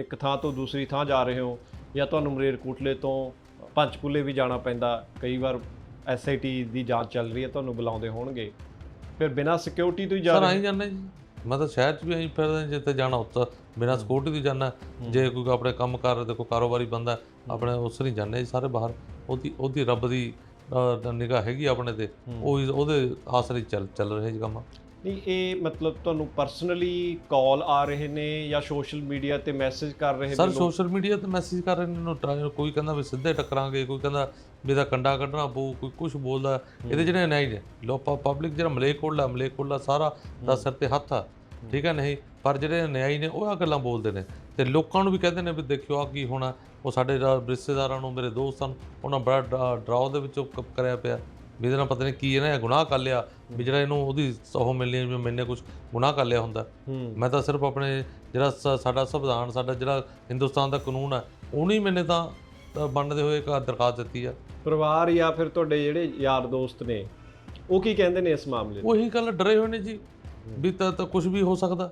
ਇੱਕ ਥਾਂ ਤੋਂ ਦੂਸਰੀ ਥਾਂ ਜਾ ਰਹੇ ਹੋ ਜਾਂ ਤੁਹਾਨੂੰ ਮਰੇਰਕੋਟਲੇ ਤੋਂ ਪੰਚਕੂਲੇ ਵੀ ਜਾਣਾ ਪੈਂਦਾ। ਕਈ ਵਾਰ ਐਸਆਈਟੀ ਦੀ ਜਾਂਚ ਚੱਲ ਰਹੀ ਹੈ ਤੁਹਾਨੂੰ ਬੁਲਾਉਂਦੇ ਹੋਣਗੇ। ਫਿਰ ਬਿਨਾਂ ਸਿਕਿਉਰਿਟੀ ਤੋਂ ਹੀ ਜਾ ਸਰ ਰਹੇ ਆਈ ਜਾਂਦੇ ਜੀ। ਮੈਂ ਤਾਂ ਸ਼ਹਿਰ 'ਚ ਵੀ ਆਈ ਫਿਰਦਾ ਜਿੱਥੇ ਜਾਣਾ ਉੱਥੇ ਬਿਨਾਂ ਸਕਿਉਰਟੀ ਦੀ ਜਾਣਾ। ਜੇ ਕੋਈ ਆਪਣੇ ਕੰਮ ਕਰ ਦੇਖੋ ਕਾਰੋਬਾਰੀ ਬੰਦਾ ਆਪਣੇ ਉਸ ਨਹੀਂ ਜਾਂਦੇ ਜੀ ਸਾਰੇ ਬਾਹਰ। ਉਹਦੀ ਉਹਦੀ ਰੱਬ ਦੀ ਨਿਗਾਹ ਹੈਗੀ ਆਪਣੇ ਤੇ। ਉਹ ਉਹਦੇ ਆਸਰੇ ਚੱਲ ਚੱਲ ਰਹੇ ਜੀ ਕੰਮ। ਨਹੀਂ ਇਹ ਮਤਲਬ ਤੁਹਾਨੂੰ ਪਰਸਨਲੀ ਕਾਲ ਆ ਰਹੇ ਨੇ ਜਾਂ ਸੋਸ਼ਲ ਮੀਡੀਆ ਤੇ ਮੈਸੇਜ ਕਰ ਰਹੇ ਸਰ ਨੇ ਸੋਸ਼ਲ ਮੀਡੀਆ ਤੇ ਮੈਸੇਜ ਕਰ ਰਹੇ ਨੇ ਕੋਈ ਕਹਿੰਦਾ ਵੀ ਸਿੱਧੇ ਟੱਕਰਾਂਗੇ ਕੋਈ ਕਹਿੰਦਾ ਇਹਦਾ ਕੰਡਾ ਕੱਢਣਾ ਪਊ ਕੋਈ ਕੁਝ ਬੋਲਦਾ। ਇਹਦੇ ਜਿਹੜੇ ਨਹੀਂ ਨੇ ਲੋਪਾ ਪਬਲਿਕ ਜਿਹੜਾ ਮਲੇਕੋਟਲਾ ਮਲੇਕੋਟਲਾ ਸਾਰਾ ਦਾ ਸਿਰ ਤੇ ਹੱਥ ਆ। ਠੀਕ ਹੈ ਨਹੀਂ? ਪਰ ਜਿਹੜੇ ਨਿਆਈ ਨੇ ਉਹ ਆ ਗੱਲਾਂ ਬੋਲਦੇ ਨੇ। ਤੇ ਲੋਕਾਂ ਨੂੰ ਵੀ ਕਹਿੰਦੇ ਨੇ ਵੀ ਦੇਖਿਓ ਆ ਕੀ ਹੋਣਾ। ਉਹ ਸਾਡੇ ਰਿਸ਼ਤੇਦਾਰਾਂ ਨੂੰ ਮੇਰੇ ਦੋਸਤਾਂ ਨੂੰ ਉਹਨਾਂ ਬੜਾ ਡਰਾ- ਡਰਾਓ ਦੇ ਵਿੱਚੋਂ ਕ- ਕਰਿਆ ਪਿਆ। ਵੀ ਇਹਦੇ ਨਾਲ ਪਤਾ ਨਹੀਂ ਕੀ ਇਹਨੇ ਗੁਨਾਹ ਕਰ ਲਿਆ ਵੀ ਜਿਹੜਾ ਇਹਨੂੰ ਉਹਦੀ ਉਹ ਮਿਲਣੀ ਵੀ ਮੈਨੇ ਕੁਝ ਗੁਨਾਹ ਕਰ ਲਿਆ ਹੁੰਦਾ। ਮੈਂ ਤਾਂ ਸਿਰਫ ਆਪਣੇ ਜਿਹੜਾ ਸ- ਸਾਡਾ ਸੰਵਿਧਾਨ ਸਾਡਾ ਜਿਹੜਾ ਹਿੰਦੁਸਤਾਨ ਦਾ ਕਾਨੂੰਨ ਹੈ ਉਹਨੂੰ ਹੀ ਮੈਨੇ ਤਾਂ ਬਣਦੇ ਹੋਏ ਇੱਕ ਦਰਖਾਸਤ ਦਿੱਤੀ ਆ। ਪਰਿਵਾਰ ਜਾਂ ਫਿਰ ਤੁਹਾਡੇ ਜਿਹੜੇ ਯਾਰ ਦੋਸਤ ਨੇ ਉਹ ਕੀ ਕਹਿੰਦੇ ਨੇ ਇਸ ਮਾਮਲੇ ਉਹੀ ਗੱਲ ਡਰੇ ਹੋਏ ਨੇ ਜੀ ਵੀ ਤਾਂ ਤਾਂ ਕੁਝ ਵੀ ਹੋ ਸਕਦਾ।